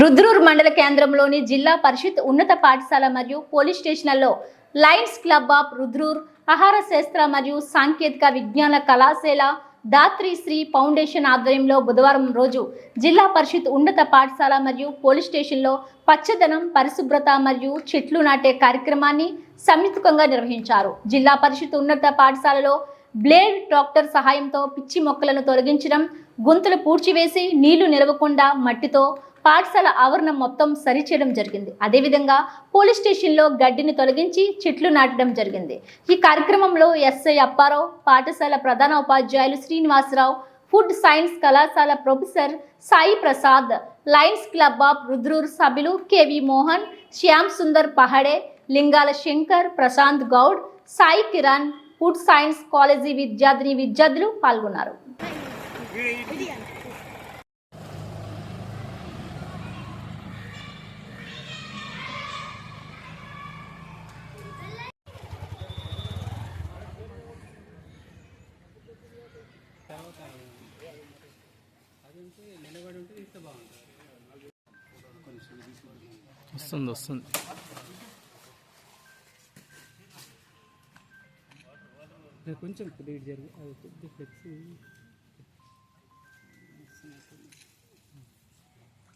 రుద్రూర్ మండల కేంద్రంలోని జిల్లా పరిషత్ ఉన్నత పాఠశాల మరియు పోలీస్ స్టేషన్లలో లయన్స్ క్లబ్ ఆఫ్ రుద్రూర్ ఆహార శాస్త్ర మరియు సాంకేతిక విజ్ఞాన కళాశాల దాత్రి శ్రీ ఫౌండేషన్ ఆధ్వర్యంలో బుధవారం రోజు జిల్లా పరిషత్ ఉన్నత పాఠశాల మరియు పోలీస్ స్టేషన్లో పచ్చదనం పరిశుభ్రత మరియు చెట్లు నాటే కార్యక్రమాన్ని సంయుక్తంగా నిర్వహించారు. జిల్లా పరిషత్ ఉన్నత పాఠశాలలో బ్లేడ్ ట్రాక్టర్ సహాయంతో పిచ్చి మొక్కలను తొలగించడం గుంతలు పూడ్చివేసి నీళ్ళు నిలవకుండా మట్టితో పాఠశాల ఆవరణం మొత్తం సరిచేయడం జరిగింది. అదేవిధంగా పోలీస్ స్టేషన్లో గడ్డిని తొలగించి చెట్లు నాటడం జరిగింది. ఈ కార్యక్రమంలో ఎస్ఐ అప్పారావు పాఠశాల ప్రధాన ఉపాధ్యాయులు శ్రీనివాసరావు ఫుడ్ సైన్స్ కళాశాల professor Sai Prasad Lions Club of Rudrur సభ్యులు K V Mohan Shyam Sundar Pahade Lingala Shankar Prashant Goud Sai Kiran food science college విద్యార్థిని విద్యార్థులు పాల్గొన్నారు. వస్తుంది వస్తుంది. కొంచెం కొద్దిగా జరుగు అది కొద్దిగా ఫ్లెక్స్